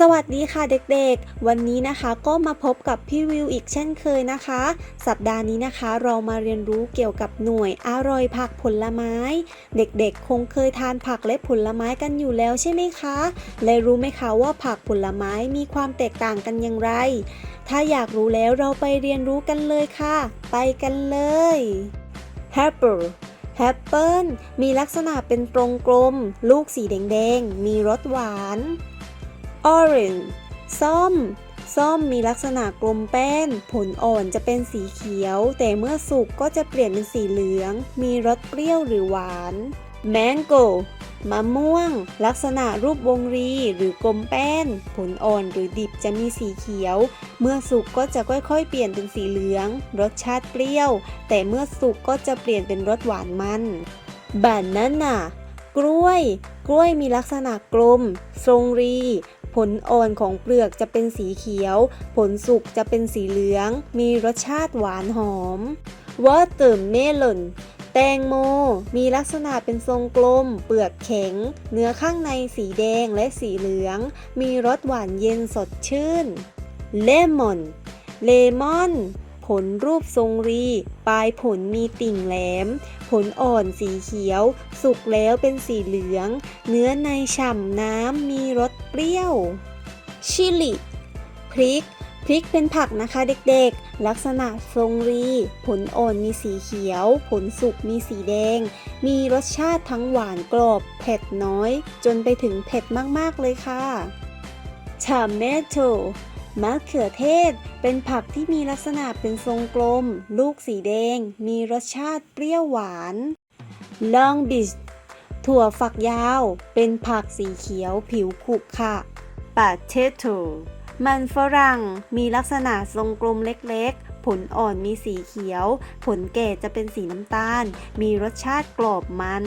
สวัสดีค่ะเด็กๆ วันนี้นะคะก็มาพบกับพี่วิวอีกเช่นเคยนะคะ สัปดาห์นี้นะคะเรามาเรียนรู้เกี่ยวกับหน่วยอร่อยผักผลไม้ เด็กๆ คงเคยทานผักและผลไม้กันอยู่แล้วใช่ไหมคะและรู้ไหมคะว่าผักผลไม้มีความแตกต่างกันอย่างไร ถ้าอยากรู้แล้วเราไปเรียนรู้กันเลยค่ะ ไปกันเลย Apple แอปเปิลมีลักษณะเป็นตรงกลม ลูกสีแดงๆ มีรสหวาน Orange ส้ม ส้มมีลักษณะกลมแป้น ผลอ่อนจะเป็นสีเขียว แต่เมื่อสุกก็จะเปลี่ยนเป็นสีเหลือง มีรสเปรี้ยวหรือหวาน Mango มะม่วง ลักษณะรูปวงรีหรือกลมแป้น ผลอ่อนหรือดิบจะมีสีเขียว เมื่อสุกก็จะค่อยๆ เปลี่ยนเป็นสีเหลือง รสชาติเปรี้ยว แต่เมื่อสุกก็จะเปลี่ยนเป็นรสหวานมัน Banana กล้วย กล้วยมีลักษณะกลม ทรงรี ผลอ่อนของเปลือกจะเป็นสีเขียว ผลสุกจะเป็นสีเหลือง มีรสชาติหวานหอม Watermelon แตงโม มีลักษณะเป็นทรงกลม เปลือกแข็ง เนื้อข้างในสีแดงและสีเหลือง มีรสหวานเย็นสดชื่น Lemon เลมอน ผลรูปทรงรี ปลายผลมีติ่งแหลม ผลอ่อนสีเขียว สุกแล้วเป็นสีเหลือง เนื้อในฉ่ำน้ำมีรสเปรี้ยว ชิลิ พริก พริกเป็นผักนะคะเด็กๆ ลักษณะทรงรี ผลอ่อนมีสีเขียว ผลสุกมีสีแดง มีรสชาติทั้งหวานกรอบ เผ็ดน้อย จนไปถึงเผ็ดมากๆเลยค่ะ ชาเมโต มะเขือเทศ เป็นผักที่มีลักษณะเป็นทรงกลม ลูกสีแดง มีรสชาติเปรี้ยวหวาน Long beach ถั่วฝักยาว เป็นผักสีเขียวผิวขรุขระ Potato มันฝรั่ง มีลักษณะทรงกลมเล็กๆ ผลอ่อนมีสีเขียว ผลแก่จะเป็นสีน้ำตาล มีรสชาติกรอบมัน